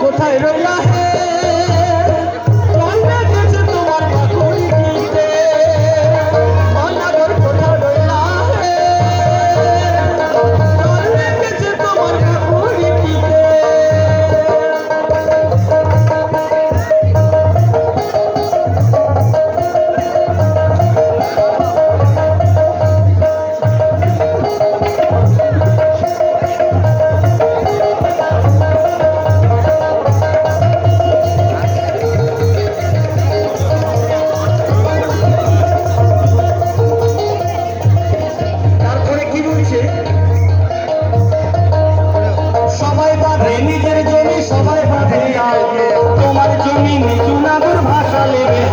কোথায় রইলা? তোমার জমি ভাষা লেগে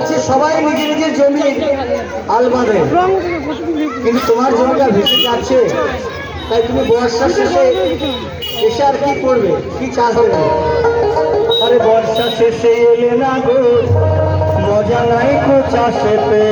বলছি সবাই নিজে নিজের জমি আলবাদে। কিন্তু তোমার জমিটা ভেসে যাচ্ছে, তাই তুমি বর্ষার শেষে এসে আর কি করবে? কি চাষ হবে? আরে বর্ষা শেষে এলে না গো, মজা নাই কো চাষেতে।